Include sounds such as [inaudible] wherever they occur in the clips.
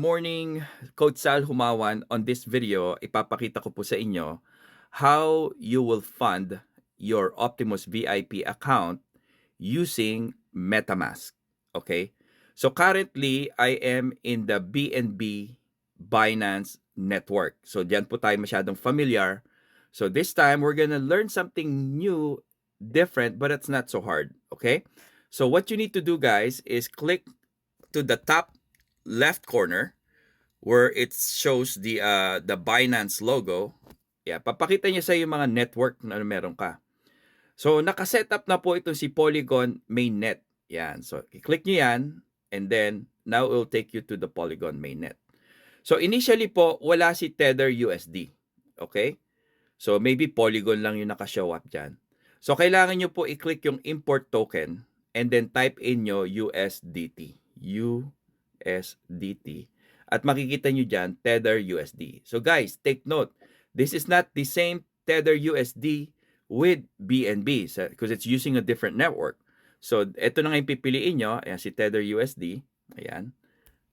Morning, Coach Sal Humawan. On this video, ipapakita ko po sa inyo how you will fund your Optimus VIP account using MetaMask. Okay? So currently, I am in the BNB Binance network. So diyan po tayo masyadong familiar. So this time, we're gonna learn something new, different, but it's not so hard. Okay? So what you need to do, guys, is click to the top left corner where it shows the uh, the Binance logo. Yeah, papakita niya sa yung mga network na meron ka. So naka-setup na po itong si Polygon mainnet. Yan. So i-click niyo yan and then now it will take you to the Polygon mainnet. So initially po wala si Tether USD. Okay? So maybe Polygon lang yung naka-show up diyan. So kailangan niyo po i-click yung import token and then type in nyo USDT. USDT. At makikita nyo dyan, Tether USD. So guys, take note. This is not the same Tether USD with BNB because it's using a different network. So, ito na nga yung pipiliin nyo. Ayan, si Tether USD. Ayan.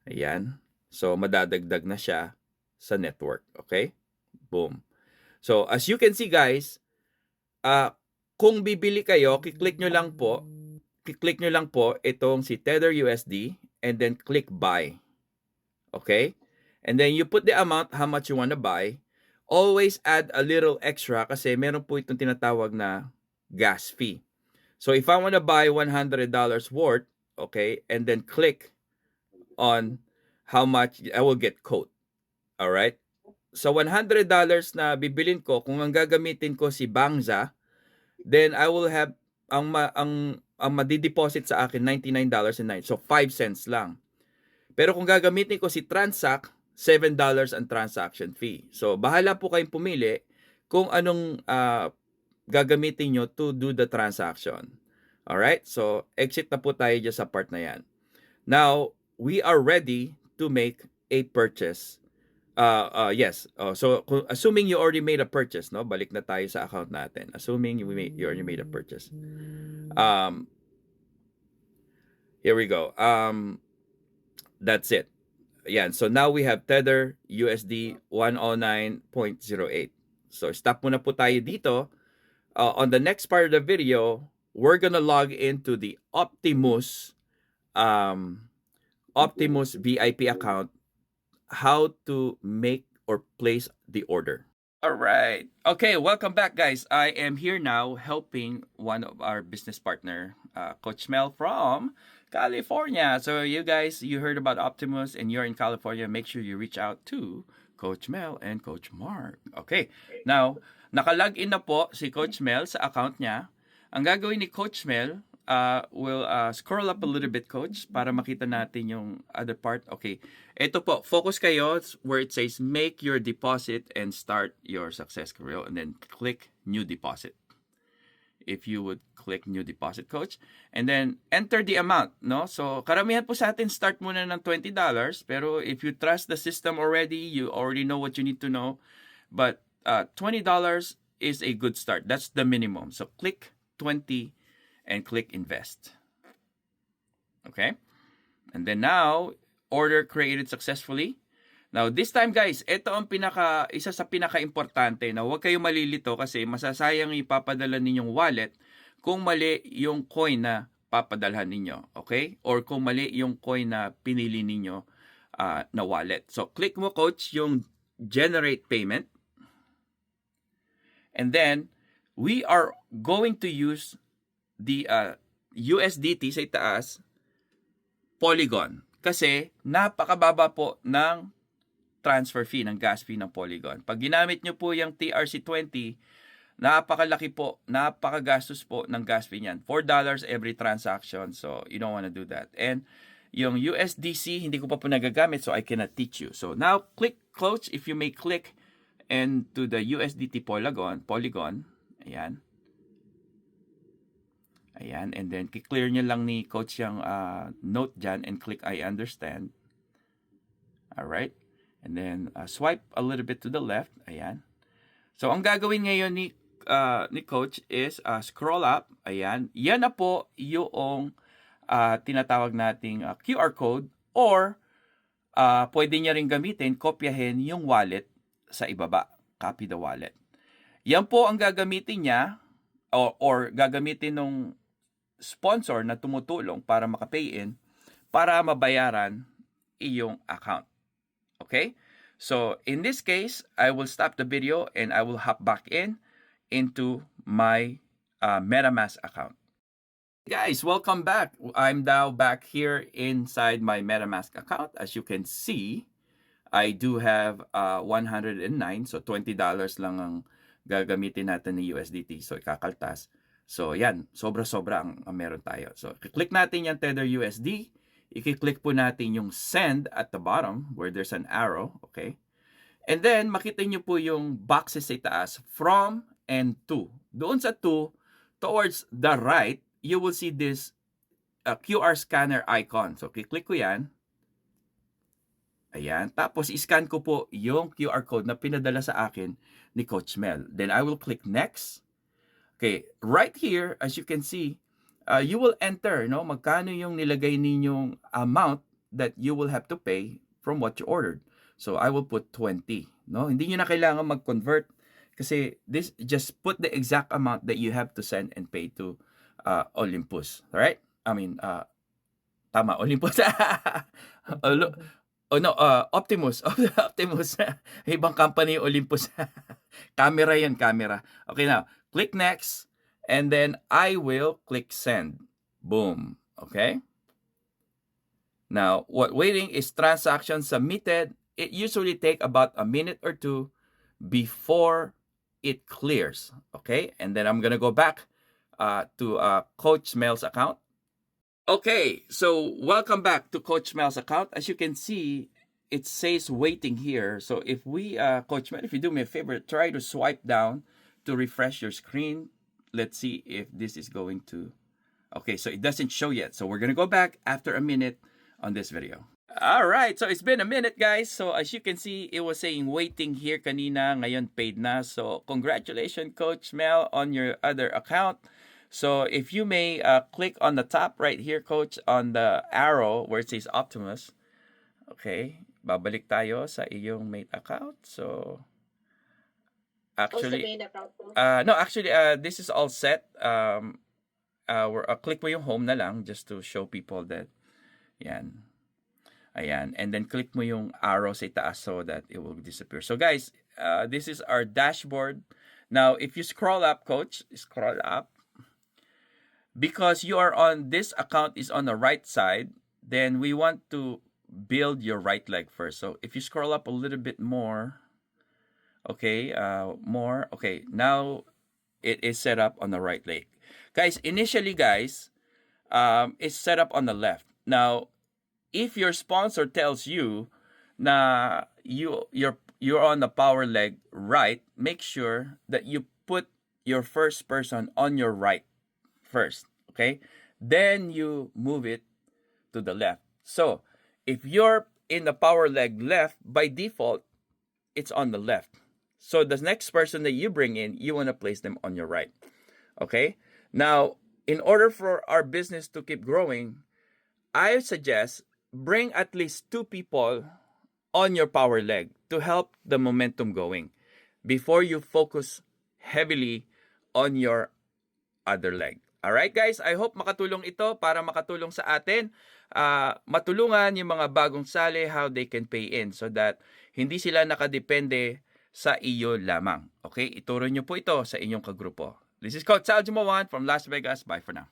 Ayan. So, madadagdag na siya sa network. Okay? Boom. So, as you can see guys, uh, kung bibili kayo, kiklik nyo lang po, kiklik nyo lang po itong si Tether USD and then click buy. Okay? And then you put the amount, how much you want to buy. Always add a little extra kasi meron po itong tinatawag na gas fee. So if I want to buy $100 worth, okay, and then click on how much I will get quote. All right? So $100 na bibilin ko, kung ang gagamitin ko si Bangza, then I will have ang ma, ang ang madideposit sa akin $99.09. So 5 cents lang. Pero kung gagamitin ko si Transact, $7 ang transaction fee. So bahala po kayong pumili kung anong uh, gagamitin nyo to do the transaction. Alright? So exit na po tayo dyan sa part na yan. Now, we are ready to make a purchase. Uh, uh, yes. Uh, so assuming you already made a purchase, no? Balik na tayo sa account natin. Assuming you, made, you already made a purchase. Um, here we go. Um, that's it. Yan. So now we have Tether USD 109.08. So stop muna po tayo dito. Uh, on the next part of the video, we're gonna log into the Optimus um, Optimus VIP account. How to make or place the order. All right. Okay, welcome back, guys. I am here now helping one of our business partner, uh, Coach Mel from California. So you guys, you heard about Optimus and you're in California, make sure you reach out to Coach Mel and Coach Mark. Okay. Now, nakalog in na po si Coach Mel sa account niya. Ang gagawin ni Coach Mel, uh, will uh, scroll up a little bit, Coach, para makita natin yung other part. Okay. Ito po, focus kayo where it says make your deposit and start your success career. And then click new deposit. If you would click new deposit coach. And then enter the amount no? So karamihan po sa atin start muna ng $20 pero if you trust the system already you already know what you need to know. But uh, $20 is a good start. That's the minimum. So click 20 and click invest okay and then now order created successfully Now, this time guys, ito ang pinaka isa sa pinaka-importante na huwag kayong malilito kasi masasayang ipapadala ninyong wallet kung mali yung coin na papadalhan ninyo, okay? Or kung mali yung coin na pinili ninyo uh, na wallet. So, click mo coach yung generate payment. And then, we are going to use the uh, USDT sa itaas Polygon kasi napakababa po ng transfer fee ng gas fee ng Polygon. Pag ginamit nyo po yung TRC20, napakalaki po, napakagastos po ng gas fee niyan. $4 every transaction. So, you don't want to do that. And yung USDC, hindi ko pa po nagagamit so I cannot teach you. So, now, click close. If you may click into the USDT Polygon, Polygon, ayan. Ayan, and then clear nyo lang ni coach yung uh, note dyan and click I understand. Alright. And then uh, swipe a little bit to the left. Ayan. So ang gagawin ngayon ni uh, ni coach is uh, scroll up. Ayan. Yan na po yung uh, tinatawag nating uh, QR code or ah pwede niya rin gamitin, kopyahin yung wallet sa ibaba. Copy the wallet. Yan po ang gagamitin niya or, or gagamitin ng sponsor na tumutulong para makapay in para mabayaran iyong account. Okay? So, in this case, I will stop the video and I will hop back in into my uh, MetaMask account. Guys, welcome back. I'm now back here inside my MetaMask account. As you can see, I do have uh, 109. So, $20 lang ang gagamitin natin ni USDT. So, ikakaltas. So, yan. Sobra-sobra ang, ang meron tayo. So, click natin yung Tether USD. I-click po natin yung send at the bottom where there's an arrow. Okay? And then, makita nyo po yung boxes sa itaas from and to. Doon sa to, towards the right, you will see this uh, QR scanner icon. So, click ko yan. Ayan. Tapos, iscan ko po yung QR code na pinadala sa akin ni Coach Mel. Then, I will click next. Okay. Right here, as you can see, uh, you will enter, no? Magkano yung nilagay ninyong amount that you will have to pay from what you ordered. So, I will put 20, no? Hindi nyo na kailangan mag-convert kasi this just put the exact amount that you have to send and pay to uh, Olympus. Alright? I mean, uh, tama, [laughs] Olympus. Olo- oh no, uh, Optimus. [laughs] Optimus. Ibang company Olympus. [laughs] camera yan, camera. Okay now, click next. And then I will click send. Boom. Okay? Now, what waiting is transaction submitted. It usually take about a minute or two before it clears. Okay? And then I'm gonna go back uh, to uh, Coach Mel's account. Okay, so welcome back to Coach Mel's account. As you can see, it says waiting here. So if we, uh, Coach Mel, if you do me a favor, try to swipe down to refresh your screen. Let's see if this is going to. Okay, so it doesn't show yet. So we're gonna go back after a minute on this video. All right, so it's been a minute, guys. So as you can see, it was saying waiting here kanina, ngayon paid na. So congratulations, Coach Mel, on your other account. So if you may uh, click on the top right here, Coach, on the arrow where it says Optimus. Okay, babalik tayo sa iyong mate account. So actually, main account mo. Uh, no, actually, uh, this is all set. Um, uh, we're, uh, click mo yung home na lang just to show people that, yan. Ayan. And then click mo yung arrow sa itaas so that it will disappear. So guys, uh, this is our dashboard. Now, if you scroll up, coach, scroll up. Because you are on, this account is on the right side, then we want to build your right leg first. So if you scroll up a little bit more, Okay, uh, more. Okay, now it is set up on the right leg. Guys, initially, guys, um, it's set up on the left. Now, if your sponsor tells you na you you're you're on the power leg right, make sure that you put your first person on your right first. Okay, then you move it to the left. So, if you're in the power leg left, by default, it's on the left. So the next person that you bring in, you want to place them on your right. Okay? Now, in order for our business to keep growing, I suggest bring at least two people on your power leg to help the momentum going before you focus heavily on your other leg. All right, guys, I hope makatulong ito para makatulong sa atin uh, matulungan yung mga bagong sali how they can pay in so that hindi sila nakadepende sa iyo lamang. Okay? Ituro nyo po ito sa inyong kagrupo. This is Coach Sal Jumawan from Las Vegas. Bye for now.